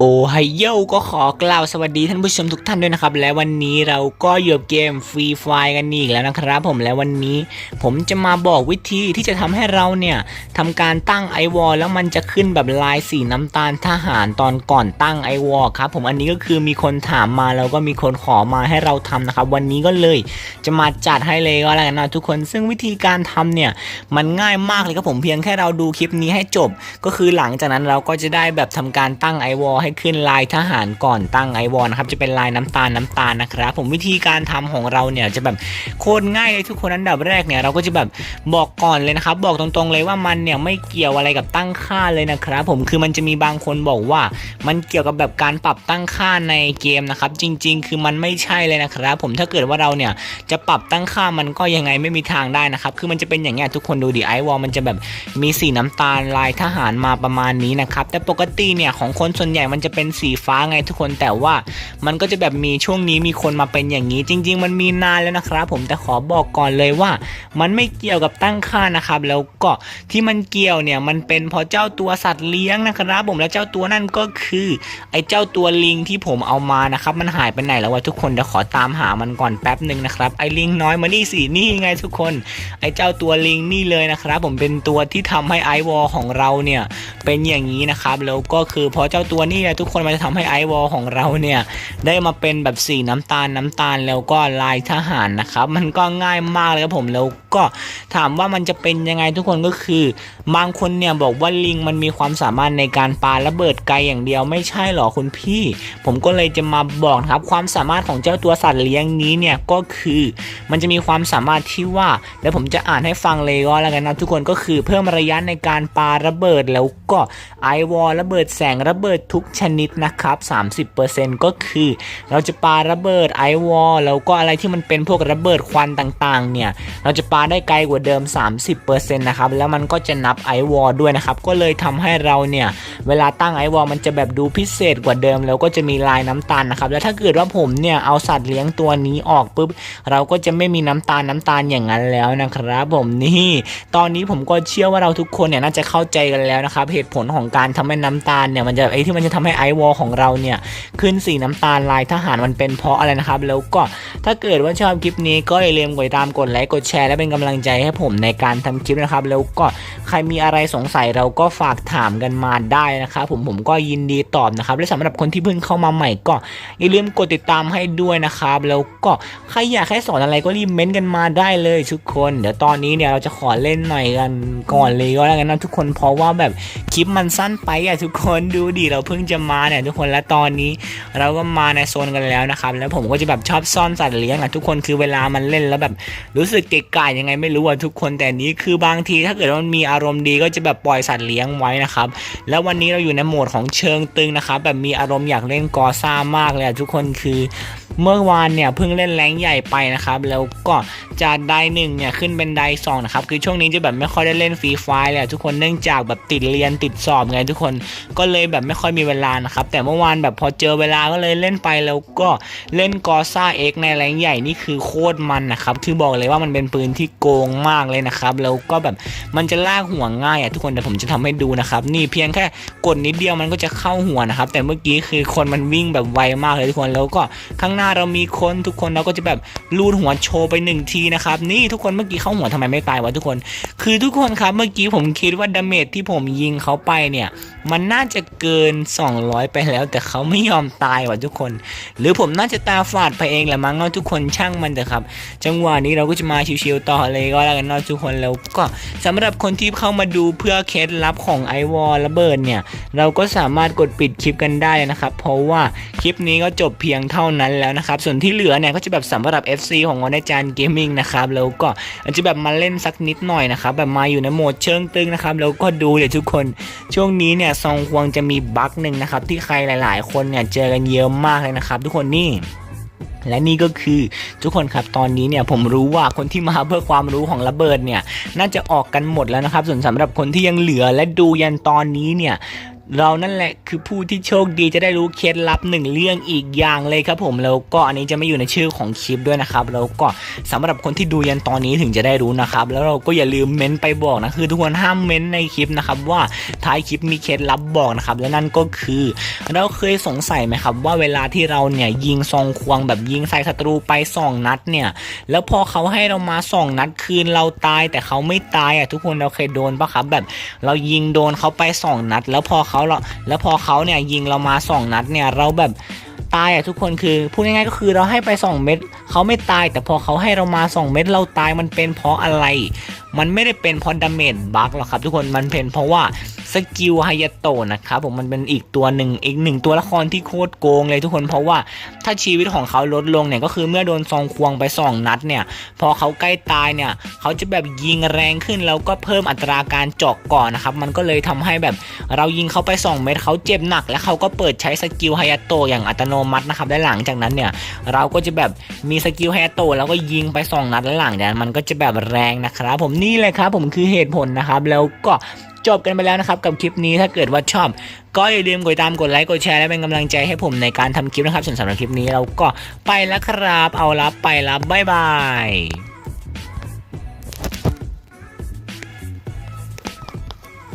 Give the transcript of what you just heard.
โอ้ไฮโยก็ขอกล่าวสวัสดีท่านผู้ชมทุกท่านด้วยนะครับ และวันนี้เราก็อยู่กับเกมฟรีไฟกันอีกแล้วนะครับผมและวันนี้ ผมจะมาบอกวิธีที่จะทำให้เราเนี่ยทำการตั้งไอวอลแล้วมันจะขึ้นแบบลายสีน้ำตาลทหารตอนก่อนตั้งไอวอลครับผมอันนี้ก็คือมีคนถามมาแล้วก็มีคนขอมาให้เราทำนะครับ วันนี้ก็เลยจะมาจัดให้เลยก็แล้วกันนะทุกคนซึ่งวิธีการทำเนี่ยมันง่ายมากเลยครับผมเพียงแค่เราดูคลิปนี้ให้จบ ก็คือหลังจากนั้นเราก็จะได้แบบทำการตั้งไอวอลให้ขึ้นลายทหารก่อนตั้งไอวอลนะครับจะเป็นลายน้ำตาลน้ำตาลนะครับ ผมวิธีการทำของเราเนี่ยจะแบบโคตรง่ายเลยทุกคนอันดับแรกเนี่ยเราก็จะแบบบอกก่อนเลยนะครับ บอกตรงๆเลยว่ามันเนี่ยไม่เกี่ยวอะไรกับตั้งค่าเลยนะครับ ผมคือมันจะมีบางคนบอกว่า มันเกี่ยวกับแบบการปรับตั้งค่าในเกมนะครับ จริง ๆ คือมันไม่ใช่เลยนะครับ ผมถ้าเกิดว่าเราเนี่ยจะปรับตั้งค่ามันก็ยังไงไม่มีทางได้นะครับ คือมันจะเป็นอย่างเงี้ยทุกคนดูดิไอวอลมันจะแบบมีสีน้ำตาลลายทหารมาประมาณนี้นะครับแต่ปกติเนี่ยของคนส่วนใหญ่มันจะเป็นสีฟ้าไงทุกคนแต่ว่ามันก็จะแบบมีช่วงนี้มีคนมาเป็นอย่างนี้ จริง ๆ มันมีนานแล้วนะครับ ผมแต่ขอบอกก่อนเลยว่า มันไม่เกี่ยวกับตั้งค่านะครับ แล้วก็ที่มันเกี่ยวเนี่ยมันเป็นเพราะเจ้าตัวสัตว์เลี้ยงนะครับ ผมแล้วเจ้าตัวนั่นก็คือ ไอ้เจ้าตัวลิงที่ผมเอามานะครับ มันหายไปไหนแล้ววะทุกคนเดี๋ยวขอตามหามันก่อนแป๊บหนึ่งนะครับไอ้ลิงน้อยมานี่สินี่ไงทุกคน ไอ้เจ้าตัวลิงนี่เลยนะครับ ผมเป็นตัวที่ทำให้ไอวอลของเราเนี่ยเป็นอย่างนี้นะครับแล้วก็คือพราะเจ้าตัวนี่แหละทุกคนมันจะทำให้ไอวอลของเราเนี่ยได้มาเป็นแบบสีน้ำตาลน้ำตาลแล้วก็ลายทหารนะครับ มันก็ง่ายมากเลยครับผมแล้วก็ถามว่ามันจะเป็นยังไงทุกคนก็คือ บางคนเนี่ยบอกว่าลิงมันมีความสามารถในการปาระเบิดไกลอย่างเดียวไม่ใช่หรอคุณพี่ ผมก็เลยจะมาบอกครับความสามารถของเจ้าตัวสัตว์เลี้ยงนี้เนี่ยก็คือมันจะมีความสามารถที่ว่าเดี๋ยวผมจะอ่านให้ฟังเลยก็แล้วกันนะทุกคนก็คือเพิ่มระยะในการปาระเบิดแล้วก็ไอวอลระเบิดแสงระเบิดทุกชนิดนะครับ 30%ก็คือ เราจะปาระเบิดไอวอลแล้วก็อะไรที่มันเป็นพวกระเบิดควันต่างๆเนี่ยเราจะปาได้ไกลกว่าเดิม 30%นะครับแล้วมันก็จะนับไอวอลด้วยนะครับ ก็เลยทำให้เราเนี่ยเวลาตั้งไอวอลมันจะแบบดูพิเศษกว่าเดิม แล้วก็จะมีลายน้ำตาลนะครับ แล้วถ้าเกิดว่าผมเนี่ยเอาสัตว์เลี้ยงตัวนี้ออกปุ๊บเราก็จะไม่มีน้ำตาลน้ำตาลอย่างนั้นแล้วนะครับ ผมนี่ตอนนี้ผมก็เชื่อว่าเราทุกคนเนี่ยน่าจะเข้าใจกันแล้วนะครับเหตุผลของการทำให้น้ำตาลเนี่ยมันจะไอที่มันจะทำให้ไอวอลของเราเนี่ยขึ้นสีน้ำตาลลายทหารมันเป็นเพราะอะไรนะครับแล้วก็ถ้าเกิดว่าชอบคลิปนี้ก็อย่าลืมกดติดตามกดไลค์กดแชร์และเป็นกำลังใจให้ผมในการทำคลิปนะครับ แล้วก็ใครมีอะไรสงสัยเราก็ฝากถามกันมาได้นะครับผมผมก็ยินดีตอบนะครับ และสำหรับคนที่เพิ่งเข้ามาใหม่ก็อย่าลืมกดติดตามให้ด้วยนะครับ แล้วก็ใครอยากให้สอนอะไรก็รีบเม้นต์กันมาได้เลยทุกคน เดี๋ยวตอนนี้เนี่ยเราจะขอเล่นหน่อยกันก่อนเลยก็แล้วกันนะทุกคนเพราะว่าแบบคลิปมันสั้นไปอะทุกคนดูดิเราเพิ่งจะมาเนี่ยทุกคนและตอนนี้ เราก็มาในโซนกันแล้วนะครับ แล้วผมก็จะแบบชอบซ่อนสัตว์เลี้ยงอะทุกคนคือเวลามันเล่นแล้วแบบรู้สึกเกะกะยังไงไม่รู้อะทุกคนแต่นี้คือบางทีถ้าเกิดมันมีอารมณ์ดีก็จะแบบปล่อยสัตว์เลี้ยงไว้นะครับ แล้ววันนี้เราอยู่ในโหมดของเชิงตึงนะครับแบบมีอารมณ์อยากเล่นกอซ่ามากเลยทุกคนคือ เมื่อวานเนี่ยเพิ่งเล่นแรงใหญ่ไปนะครับแล้วก็จากไดหนึ่งเนี่ยขึ้นเป็นไดสองนะครับคือช่วงนี้จะแบบไม่ค่อยได้เล่นฟรีไฟล์เลยทุกคนเนื่องจากแบบติดเรียนติดสอบไงทุกคนก็เลยแบบไม่ค่อยมีเวลานะครับแต่เมื่อวานแบบพอเจอเวลาก็เลยเล่นไปแล้วก็เล่นกอซ่าเอ็กในแรงใหญ่นี่คือโคตรมันนะครับคือบอกเลยว่ามันเป็นปืนที่โกงมากเลยนะครับแล้วก็แบบมันจะลากหัวง่ายอะทุกคนแต่ผมจะทำให้ดูนะครับนี่เพียงแค่กดนิดเดียวมันก็จะเข้าหัวนะครับแต่เมื่อกี้คือคนมันวิ่งแบบไวมากเลยทุกคนแล้วก็ข้างหน้าเรามีคนทุกคนเราก็จะแบบลูดหัวโชว์ไปหนึ่งทีนะครับนี่ทุกคนเมื่อกี้เข้าหัวทำไมไม่ตายวะทุกคน คือทุกคนครับเมื่อกี้ผมคิดว่าดาเมจที่ผมยิงเขาไปเนี่ยมันน่าจะเกิน 200 ไปแล้ว แต่เขาไม่ยอมตายวะทุกคน หรือผมน่าจะตาฝาดไปเองแหละมั้งเนาะทุกคนช่างมันเถอะครับ จังหวะนี้เราก็จะมาชิวๆต่อเลยก็แล้วกันเนาะทุกคนแล้วก็สำหรับคนที่เข้ามาดูเพื่อเคล็ดลับของไอวอลระเบิดเนี่ยเราก็สามารถกดปิดคลิปกันได้นะครับ เพราะว่าคลิปนี้ก็จบเพียงเท่านั้นแล้วนะครับส่วนที่เหลือเนี่ยก็จะแบบสำหรับ FC ของวันในจานเกมมิ่งนะครับแล้วก็อาจจะแบบมาเล่นสักนิดหน่อยนะครับแบบมาอยู่ในโหมดเชิงตึงนะครับแล้วก็ดูเดี๋ยวทุกคนช่วงนี้เนี่ยซองควงจะมีบั๊กหนึ่งนะครับที่ใครหลาย ๆ คนเนี่ยเจอกันเยอะมากเลยนะครับ ทุกคนนี่และนี่ก็คือทุกคนครับตอนนี้เนี่ยผมรู้ว่าคนที่มาเพื่อความรู้ของระเบิดเนี่ยน่าจะออกกันหมดแล้วนะครับ ส่วนสำหรับคนที่ยังเหลือและดูยันตอนนี้เนี่ย เรานั่นแหละคือผู้ที่โชคดีจะได้รู้เคล็ดลับหนึ่งเรื่องอีกอย่างเลยครับผมแล้วก็อันนี้จะไม่อยู่ในชื่อของคลิปด้วยนะครับแล้วก็สำหรับคนที่ดูยันตอนนี้ถึงจะได้รู้นะครับ แล้วเราก็อย่าลืมเม้นไปบอกนะคือทุกคนห้ามเม้นในคลิปนะครับว่าท้ายคลิปมีเคล็ดลับบอกนะครับและนั่นก็คือ เราเคยสงสัยไหมครับ ว่าเวลาที่เราเนี่ยยิงซองควงแบบยิงใส่ศัตรูไปสองนัดเนี่ยแล้วพอเขาให้เรามาสองนัดคืนเราตายแต่เขาไม่ตายอะทุกคนเราเคยโดนปะครับแบบเรายิงโดนเขาไปสองนัด แล้วพอเขาเราแล้วพอเขาเนี่ยยิงเรามาสองนัดเนี่ยเราแบบตายอะทุกคนคือพูดง่ายๆก็คือเราให้ไปสองเม็ดเขาไม่ตาย แต่พอเขาให้เรามาสองเม็ดเราตายมันเป็นเพราะอะไร มันไม่ได้เป็นเพราะดาเมจบั๊กหรอกครับทุกคนมันเป็นเพราะว่า กิลไฮยาโตะนะครับผมมันเป็นอีกตัวหนึ่งอีกหนึ่งตัวละครที่โคตรโกงเลยทุกคนเพราะว่าถ้าชีวิตของเขาลดลงเนี่ยก็คือเมื่อโดนซองควงไปสองนัดเนี่ยพอเขาใกล้ตายเนี่ยเขาจะแบบยิงแรงขึ้นแล้วก็เพิ่มอัตราการเจาะก่อนนะครับมันก็เลยทำให้แบบเรายิงเขาไป 2 เม็ดเขาเจ็บหนัก แล้วเขาก็เปิดใช้สกิลไฮยาโตะอย่างอัตโนมัตินะครับและหลังจากนั้นเนี่ยเราก็จะแบบมีสกิลไฮยาโตะแล้วก็ยิงไป 2 นัดแล้วหลังจากนั้นมันก็จะแบบแรงนะครับผมนี่เลยครับผมคือเหตุผลนะครับแล้วก็ จบกันไปแล้วนะครับกับคลิปนี้ถ้าเกิดว่าชอบ ก็อย่าลืมกดติดตามกดไลค์กดแชร์และเป็นกำลังใจให้ผมในการทำคลิปนะครับส่วนสำหรับคลิปนี้เราก็ไปแล้วครับเอาละไปละบ๊ายบาย